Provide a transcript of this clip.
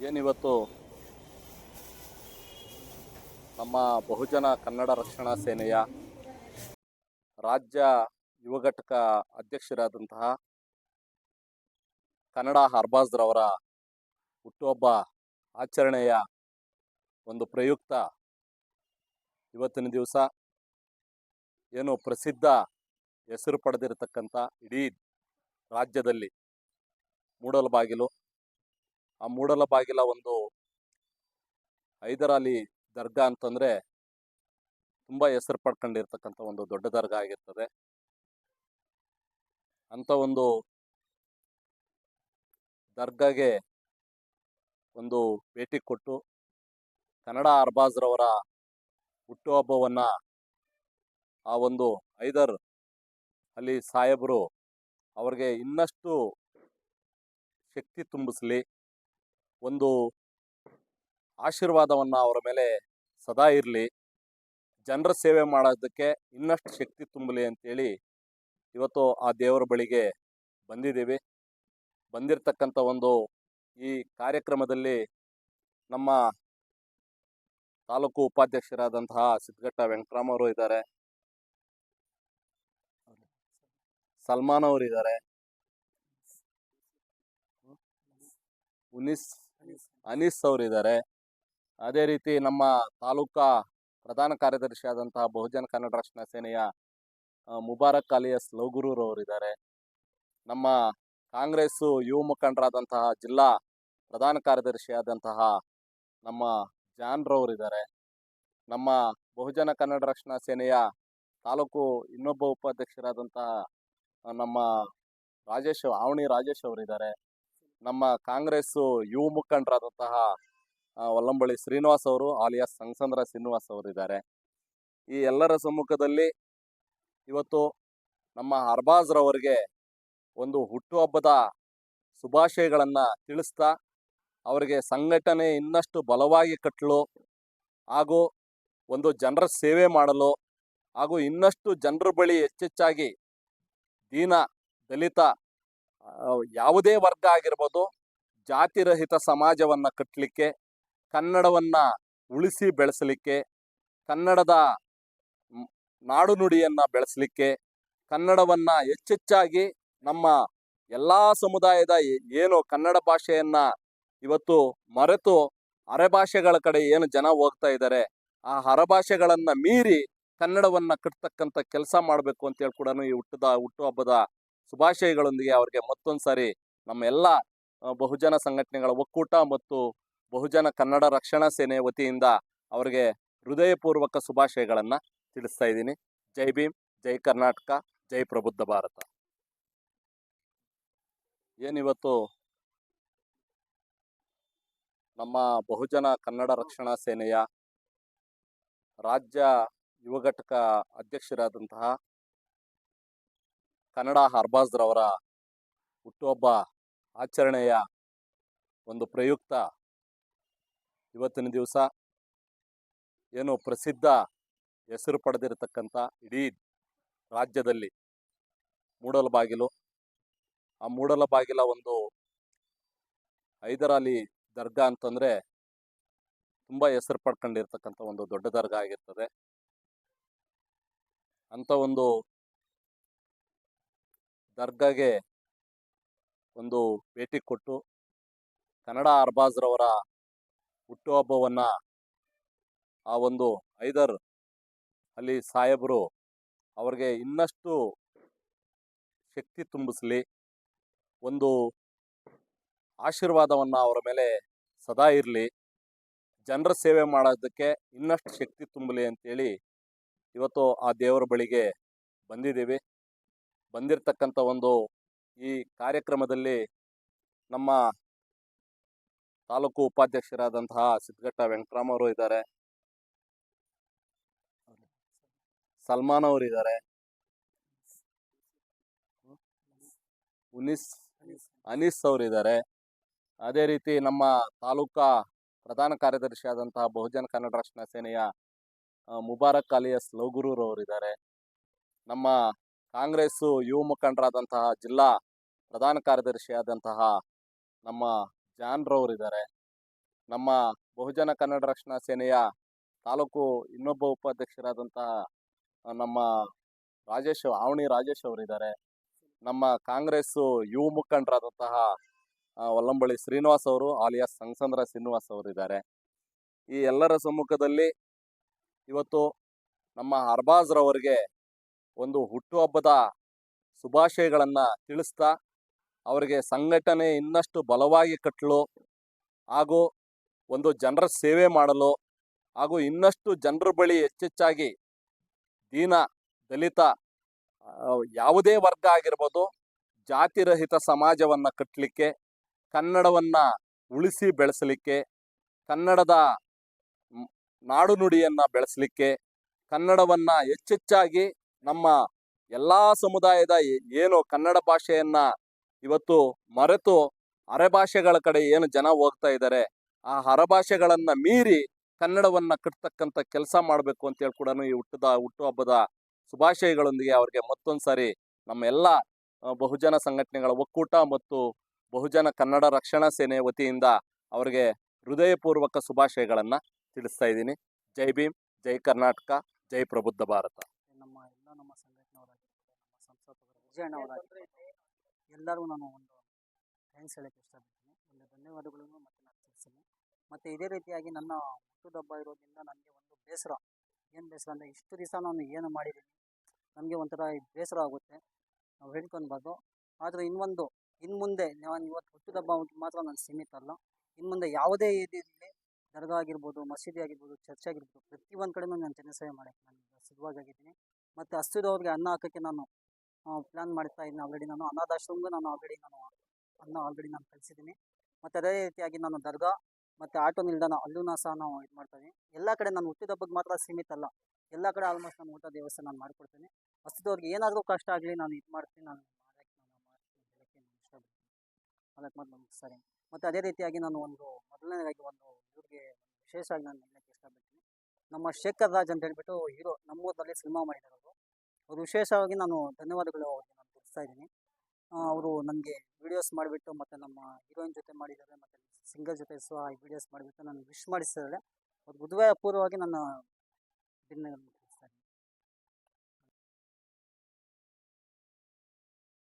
ಏನಿವತ್ತು? ನಮ್ಮ ಬಹುಜನ ಕನ್ನಡ ರಕ್ಷಣಾ ಸೇನೆಯ ರಾಜ್ಯ ಯುವ ಘಟಕ ಅಧ್ಯಕ್ಷರಾದಂತಹ ಕನ್ನಡ ಹರ್ಬಾಜ್ರವರ ಹುಟ್ಟುಹಬ್ಬ ಆಚರಣೆಯ ಒಂದು ಪ್ರಯುಕ್ತ ಇವತ್ತಿನ ದಿವಸ. ಏನು ಪ್ರಸಿದ್ಧ ಹೆಸರು ಪಡೆದಿರತಕ್ಕಂಥ ಇಡೀ ರಾಜ್ಯದಲ್ಲಿ ಮೂಡಲ ಬಾಗಿಲು. ಆ ಮೂಡಲ ಬಾಗಿಲ ಒಂದು ಹೈದರಾಲಿ ದರ್ಗಾ ಅಂತಂದರೆ ತುಂಬ ಹೆಸರು ಪಡ್ಕೊಂಡಿರ್ತಕ್ಕಂಥ ಒಂದು ದೊಡ್ಡ ದರ್ಗಾ ಆಗಿರ್ತದೆ. ಅಂಥ ಒಂದು ದರ್ಗಾಗೆ ಒಂದು ಭೇಟಿ ಕೊಟ್ಟು ಕನ್ನಡ ಅರ್ಬಾಜ್ರವರ ಹುಟ್ಟುಹಬ್ಬವನ್ನು ಆ ಒಂದು ಐದರ್ ಅಲ್ಲಿ ಸಾಹೇಬರು ಅವ್ರಿಗೆ ಇನ್ನಷ್ಟು ಶಕ್ತಿ ತುಂಬಿಸಲಿ, ಒಂದು ಆಶೀರ್ವಾದವನ್ನು ಅವರ ಮೇಲೆ ಸದಾ ಇರಲಿ, ಜನರ ಸೇವೆ ಮಾಡೋದಕ್ಕೆ ಇನ್ನಷ್ಟು ಶಕ್ತಿ ತುಂಬಲಿ ಅಂತೇಳಿ ಇವತ್ತು ಆ ದೇವರ ಬಳಿಗೆ ಬಂದಿದ್ದೀವಿ. ಬಂದಿರತಕ್ಕಂಥ ಒಂದು ಈ ಕಾರ್ಯಕ್ರಮದಲ್ಲಿ ನಮ್ಮ ತಾಲೂಕು ಉಪಾಧ್ಯಕ್ಷರಾದಂತಹ ಸಿದ್ಧಘಟ್ಟ ವೆಂಕಟರಾಮ್ ಅವರು ಇದ್ದಾರೆ. ಸಲ್ಮಾನ್ ಅವರು ಇದ್ದಾರೆ. ಉನಿಸ್, ಅನೀಸ್ ಅವರಿದ್ದಾರೆ ಅದೇ ರೀತಿ ನಮ್ಮ ತಾಲೂಕಾ ಪ್ರಧಾನ ಕಾರ್ಯದರ್ಶಿಯಾದಂತಹ ಬಹುಜನ ಕನ್ನಡ ರಕ್ಷಣಾ ಸೇನೆಯ ಮುಬಾರಕ್ ಅಲಿಯಸ್ ಲೌಗುರೂರವರಿದ್ದಾರೆ ನಮ್ಮ ಕಾಂಗ್ರೆಸ್ಸು ಯುವ ಮುಖಂಡರಾದಂತಹ ಜಿಲ್ಲಾ ಪ್ರಧಾನ ಕಾರ್ಯದರ್ಶಿ ಆದಂತಹ ನಮ್ಮ ಜಾನ್ರವ್ರು ಇದ್ದಾರೆ ನಮ್ಮ ಬಹುಜನ ಕನ್ನಡ ರಕ್ಷಣಾ ಸೇನೆಯ ತಾಲೂಕು ಇನ್ನೊಬ್ಬ ಉಪಾಧ್ಯಕ್ಷರಾದಂತಹ ನಮ್ಮ ರಾಜೇಶ್, ಆವಣಿ ರಾಜೇಶ್ ಅವರಿದ್ದಾರೆ. ನಮ್ಮ ಕಾಂಗ್ರೆಸ್ಸು ಯುವ ಮುಖಂಡರಾದಂತಹ ವಲ್ಲಂಬಳ್ಳಿ ವಲ್ಲಂಬಳಿ ಶ್ರೀನಿವಾಸ್ ಅವರು ಆಲಿಯಾಸ್ ಸಂಸಂದ್ರ ಶ್ರೀನಿವಾಸ್ ಅವರಿದ್ದಾರೆ. ಈ ಎಲ್ಲರ ಸಮ್ಮುಖದಲ್ಲಿ ಇವತ್ತು ನಮ್ಮ ಅರ್ಬಾಜ್ರವರಿಗೆ ಒಂದು ಹುಟ್ಟುಹಬ್ಬದ ಶುಭಾಶಯಗಳನ್ನು ತಿಳಿಸ್ತಾ ಅವರಿಗೆ ಸಂಘಟನೆ ಇನ್ನಷ್ಟು ಬಲವಾಗಿ ಕಟ್ಟಲು ಹಾಗೂ ಒಂದು ಜನರ ಸೇವೆ ಮಾಡಲು, ಹಾಗೂ ಇನ್ನಷ್ಟು ಜನರ ಬಳಿ ಹೆಚ್ಚೆಚ್ಚಾಗಿ ದೀನ, ದಲಿತ ಯಾವುದೇ ವರ್ಗ ಆಗಿರ್ಬೋದು ಜಾತಿರಹಿತ ಸಮಾಜವನ್ನು ಕಟ್ಟಲಿಕ್ಕೆ ಕನ್ನಡವನ್ನು ಉಳಿಸಿ ಬೆಳೆಸಲಿಕ್ಕೆ, ಕನ್ನಡದ ನಾಡು ನುಡಿಯನ್ನು ಬೆಳೆಸಲಿಕ್ಕೆ, ಕನ್ನಡವನ್ನು ಹೆಚ್ಚೆಚ್ಚಾಗಿ ನಮ್ಮ ಎಲ್ಲ ಸಮುದಾಯದ ಏನು ಕನ್ನಡ ಭಾಷೆಯನ್ನು ಇವತ್ತು ಮರೆತು ಅರೆಭಾಷೆಗಳ ಕಡೆ ಏನು ಜನ ಹೋಗ್ತಾ ಇದ್ದಾರೆ, ಆ ಹರಭಾಷೆಗಳನ್ನ ಮೀರಿ ಕನ್ನಡವನ್ನು ಕಟ್ತಕ್ಕಂಥ ಕೆಲಸ ಮಾಡಬೇಕು ಅಂತೇಳಿ ಕೂಡ ಈ ಹುಟ್ಟದ ಹುಟ್ಟುಹಬ್ಬದ ಶುಭಾಶಯಗಳೊಂದಿಗೆ ಅವ್ರಿಗೆ ಮತ್ತೊಂದು ಸಾರಿ ನಮ್ಮ ಎಲ್ಲ ಬಹುಜನ ಸಂಘಟನೆಗಳ ಒಕ್ಕೂಟ ಮತ್ತು ಬಹುಜನ ಕನ್ನಡ ರಕ್ಷಣಾ ಸೇನೆ ವತಿಯಿಂದ ಅವರಿಗೆ ಹೃದಯಪೂರ್ವಕ ಶುಭಾಶಯಗಳನ್ನು ತಿಳಿಸ್ತಾ ಇದ್ದೀನಿ. ಜೈ ಭೀಮ್, ಜೈ ಕರ್ನಾಟಕ, ಜೈ ಪ್ರಬುದ್ಧ ಭಾರತ. ಏನಿವತ್ತು ನಮ್ಮ ಬಹುಜನ ಕನ್ನಡ ರಕ್ಷಣಾ ಸೇನೆಯ ರಾಜ್ಯ ಯುವ ಘಟಕ ಅಧ್ಯಕ್ಷರಾದಂತಹ ಕನ್ನಡ ಹರ್ಬಾಜ್ರವರ ಹುಟ್ಟುಹಬ್ಬ ಆಚರಣೆಯ ಒಂದು ಪ್ರಯುಕ್ತ ಇವತ್ತಿನ ದಿವಸ. ಏನು ಪ್ರಸಿದ್ಧ ಹೆಸರು ಪಡೆದಿರತಕ್ಕಂಥ ಇಡೀ ರಾಜ್ಯದಲ್ಲಿ ಮೂಡಲ ಬಾಗಿಲು ಆ ಮೂಡಲ ಬಾಗಿಲ ಒಂದು ಹೈದರಾಲಿ ದರ್ಗಾ ಅಂತಂದರೆ ತುಂಬ ಹೆಸರು ಪಡ್ಕೊಂಡಿರ್ತಕ್ಕಂಥ ಒಂದು ದೊಡ್ಡ ದರ್ಗಾ ಆಗಿರ್ತದೆ. ಅಂಥ ಒಂದು ದರ್ಗಾಗೆ ಒಂದು ಭೇಟಿ ಕೊಟ್ಟು ಕನ್ನಡ ಅರ್ಬಾಜ್ರವರ ಹುಟ್ಟುಹಬ್ಬವನ್ನು ಆ ಒಂದು ಐದರ್ ಅಲ್ಲಿ ಸಾಹೇಬರು ಅವ್ರಿಗೆ ಇನ್ನಷ್ಟು ಶಕ್ತಿ ತುಂಬಿಸ್ಲಿ, ಒಂದು ಆಶೀರ್ವಾದವನ್ನು ಅವರ ಮೇಲೆ ಸದಾ ಇರಲಿ. ಜನರ ಸೇವೆ ಮಾಡೋದಕ್ಕೆ ಇನ್ನಷ್ಟು ಶಕ್ತಿ ತುಂಬಲಿ ಅಂತೇಳಿ ಇವತ್ತು ಆ ದೇವರ ಬಳಿಗೆ ಬಂದಿದ್ದೀವಿ. ಬಂದಿರತಕ್ಕಂಥ ಒಂದು ಈ ಕಾರ್ಯಕ್ರಮದಲ್ಲಿ ನಮ್ಮ ತಾಲೂಕು ಉಪಾಧ್ಯಕ್ಷರಾದಂತಹ ಸಿದ್ಧಘಟ್ಟ ವೆಂಕಟರಾಮ್ ಅವರು ಇದ್ದಾರೆ. ಸಲ್ಮಾನ್ ಅವರು ಇದ್ದಾರೆ. ಉನಿಸ್, ಅನೀಸ್ ಅವರು ಇದ್ದಾರೆ. ಅದೇ ರೀತಿ ನಮ್ಮ ತಾಲೂಕಾ ಪ್ರಧಾನ ಕಾರ್ಯದರ್ಶಿಯಾದಂತಹ ಬಹುಜನ ಕನ್ನಡ ರಕ್ಷಣಾ ಸೇನೆಯ ಮುಬಾರಕ್ ಅಲಿಯಸ್ ಲೋಗುರೂರವರಿದ್ದಾರೆ ನಮ್ಮ ಕಾಂಗ್ರೆಸ್ಸು ಯುವ ಮುಖಂಡರಾದಂತಹ ಜಿಲ್ಲಾ ಪ್ರಧಾನ ಕಾರ್ಯದರ್ಶಿಯಾದಂತಹ ನಮ್ಮ ಜಾನ್ರವರಿದ್ದಾರೆ ನಮ್ಮ ಬಹುಜನ ಕನ್ನಡ ರಕ್ಷಣಾ ಸೇನೆಯ ತಾಲೂಕು ಇನ್ನೊಬ್ಬ ಉಪಾಧ್ಯಕ್ಷರಾದಂತಹ ನಮ್ಮ ರಾಜೇಶ್, ಆವಣಿ ರಾಜೇಶ್ ಅವರಿದ್ದಾರೆ. ನಮ್ಮ ಕಾಂಗ್ರೆಸ್ಸು ಯುವ ಮುಖಂಡರಾದಂತಹ ಆ, ವಲ್ಲಂಬಳಿ ಶ್ರೀನಿವಾಸ್ ಅವರು ಆಲಿಯಾಸ್ ಸಂಗಸಂದ್ರ ಶ್ರೀನಿವಾಸ್ ಅವರು ಇದ್ದಾರೆ. ಈ ಎಲ್ಲರ ಸಮ್ಮುಖದಲ್ಲಿ ಇವತ್ತು ನಮ್ಮ ಅರ್ಬಾಜ್ ರವರಿಗೆ ಒಂದು ಹುಟ್ಟುಹಬ್ಬದ ಶುಭಾಶಯಗಳನ್ನು ತಿಳಿಸ್ತಾ ಅವರಿಗೆ ಸಂಘಟನೆ ಇನ್ನಷ್ಟು ಬಲವಾಗಿ ಕಟ್ಟಲು ಹಾಗೂ ಒಂದು ಜನರ ಸೇವೆ ಮಾಡಲು ಹಾಗೂ ಇನ್ನಷ್ಟು ಜನರ ಬಳಿ ಹೆಚ್ಚೆಚ್ಚಾಗಿ ದೀನ ದಲಿತ ಯಾವುದೇ ವರ್ಗ ಆಗಿರ್ಬೋದು ಜಾತಿರಹಿತ ಸಮಾಜವನ್ನು ಕಟ್ಟಲಿಕ್ಕೆ ಕನ್ನಡವನ್ನು ಉಳಿಸಿ ಬೆಳೆಸಲಿಕ್ಕೆ, ಕನ್ನಡದ ನಾಡು ನುಡಿಯನ್ನ ಬೆಳೆಸಲಿಕ್ಕೆ, ಕನ್ನಡವನ್ನು ಹೆಚ್ಚೆಚ್ಚಾಗಿ ನಮ್ಮ ಎಲ್ಲ ಸಮುದಾಯದ ಏನು ಕನ್ನಡ ಭಾಷೆಯನ್ನ ಇವತ್ತು ಮರೆತು ಅರೆಭಾಷೆಗಳ ಕಡೆ ಏನು ಜನ ಹೋಗ್ತಾ ಇದ್ದಾರೆ, ಆ ಹರಭಾಷೆಗಳನ್ನ ಮೀರಿ ಕನ್ನಡವನ್ನ ಕಟ್ತಕ್ಕಂಥ ಕೆಲಸ ಮಾಡಬೇಕು ಅಂತೇಳಿ ಕೂಡ ಈ ಹುಟ್ಟದ, ಹುಟ್ಟುಹಬ್ಬದ ಶುಭಾಶಯಗಳೊಂದಿಗೆ ಅವ್ರಿಗೆ ಮತ್ತೊಂದು ಸಾರಿ ನಮ್ಮ ಎಲ್ಲ ಬಹುಜನ ಸಂಘಟನೆಗಳ ಒಕ್ಕೂಟ ಮತ್ತು ಬಹುಜನ ಕನ್ನಡ ರಕ್ಷಣಾ ಸೇನೆ ವತಿಯಿಂದ ಅವರಿಗೆ ಹೃದಯಪೂರ್ವಕ ಶುಭಾಶಯಗಳನ್ನು ತಿಳಿಸ್ತಾ ಇದ್ದೀನಿ. ಜೈ ಭೀಮ್, ಜೈ ಕರ್ನಾಟಕ, ಜೈ ಪ್ರಬುದ್ಧ ಭಾರತ. ನಮ್ಮ ಎಲ್ಲ ನಮ್ಮ ಸಂಘಟನೆಯವರಾಗಿರ್ಬೋದು, ನಮ್ಮ ಎಲ್ಲರಿಗೂ ನಾನು ಒಂದು ಥ್ಯಾಂಕ್ಸ್ ಹೇಳಕ್ಕೆ ಇಷ್ಟಪಡ್ತೀನಿ. ಧನ್ಯವಾದಗಳನ್ನು ಮತ್ತೆ ನಾನು ತಿಳಿಸ್ತೀನಿ. ಮತ್ತು ಇದೇ ರೀತಿಯಾಗಿ ನನ್ನ ಹುಟ್ಟುದಬ್ಬ ಇರೋದ್ರಿಂದ ನನಗೆ ಒಂದು ಬೇಸರ. ಏನು ಬೇಸರ ಅಂದರೆ ಇಷ್ಟು ದಿವಸ ನಾನು ಏನು ಮಾಡಿದ್ದೀನಿ, ನನಗೆ ಒಂಥರ ಬೇಸರ ಆಗುತ್ತೆ. ನಾವು ಹೇಳ್ಕೊಳ್ಬಾರ್ದು ಆದರೆ ಇನ್ನೊಂದು ಇನ್ನು ಮುಂದೆ ನಾನು ಇವತ್ತು ಹುಟ್ಟುಹಬ್ಬ ಮಾತ್ರ ನಾನು ಸೀಮಿತ ಅಲ್ಲ. ಇನ್ನು ಮುಂದೆ ಯಾವುದೇ ಇದಿರಲಿ ದರ್ಗಾ ಆಗಿರ್ಬೋದು ಮಸೀದಿ ಆಗಿರ್ಬೋದು ಚರ್ಚ್ ಆಗಿರ್ಬೋದು ಪ್ರತಿಯೊಂದು ಕಡೆನೂ ನಾನು ಜನಸೇವೆ ಮಾಡೋಕ್ಕೆ ನಾನು ಸಿದ್ಧವಾಗಿದ್ದೀನಿ ಮತ್ತು ಹಸಿದವ್ರಿಗೆ ಅನ್ನ ಹಾಕೋಕ್ಕೆ ನಾನು ಪ್ಲ್ಯಾನ್ ಮಾಡ್ತಾ ಇದ್ದೀನಿ ಆಲ್ರೆಡಿ ನಾನು. ಅನಾಥಾಶ್ರಮಗೂ ನಾನು ಆಲ್ರೆಡಿ ನಾನು ಅನ್ನ ಆಲ್ರೆಡಿ ನಾನು ಕಳಿಸಿದ್ದೀನಿ. ಮತ್ತು ಅದೇ ರೀತಿಯಾಗಿ ನಾನು ದರ್ಗಾ ಮತ್ತು ಆಟೋ ನಿಲ್ದಾಣ ಅಲ್ಲೂ ಸಹ ನಾವು ಇದು ಮಾಡ್ತೀನಿ ಎಲ್ಲ ಕಡೆ ನಾನು ಹುಟ್ಟಿದ ಹಬ್ಬಕ್ಕೆ ಮಾತ್ರ ಸೀಮಿತ ಅಲ್ಲ. ಎಲ್ಲ ಕಡೆ ಆಲ್ಮೋಸ್ಟ್ ನಾನು ಊಟ ದೇವಸ್ಥಾನ ನಾನು ಮಾಡಿಕೊಡ್ತೀನಿ. ಹಸಿದವ್ರಿಗೆ ಏನಾದರೂ ಕಷ್ಟ ಆಗಲಿ ನಾನು ಇದು ಮಾಡ್ತೀನಿ, ನಾನು ಮಾಡ್ತೀನಿ ಹೇಳಕ್ಕೆ ನಾನು ಇಷ್ಟಪಡ್ತೀನಿ ಅದಕ್ಕೆ ಮೊದಲು ನಮ್ಗೆ ಮತ್ತು ಅದೇ ರೀತಿಯಾಗಿ ನಾನು ಒಂದು ಮೊದಲನೇದಾಗಿ ಒಂದು ಇವ್ರಿಗೆ ವಿಶೇಷವಾಗಿ ನಾನು ಹೇಳಕ್ಕೆ ಇಷ್ಟಪಡ್ತೀನಿ. ನಮ್ಮ ಶೇಖರ್ ರಾಜ್ ಅಂತ ಹೇಳ್ಬಿಟ್ಟು ಹೀರೋ ನಮ್ಮೂರಲ್ಲಿ ಸಿನಿಮಾ ಮಾಡಿದ್ದಾರೆ ಅವರು. ವಿಶೇಷವಾಗಿ ನಾನು ಧನ್ಯವಾದಗಳು ಅವ್ರಿಗೆ ನಾನು ತಿಳಿಸ್ತಾ ಇದ್ದೀನಿ. ಅವರು ನನಗೆ ವಿಡಿಯೋಸ್ ಮಾಡಿಬಿಟ್ಟು ಮತ್ತು ನಮ್ಮ ಹೀರೋಯಿನ್ ಜೊತೆ ಮಾಡಿದ್ದಾರೆ, ಮತ್ತು ಸಿಂಗರ್ ಜೊತೆ ಸಹ ವಿಡಿಯೋಸ್ ಮಾಡಿಬಿಟ್ಟು ನಾನು ವಿಶ್ ಮಾಡಿಸಿದ್ದಾರೆ ಅವ್ರು ಮದುವೆ ಪೂರ್ವವಾಗಿ ನನ್ನ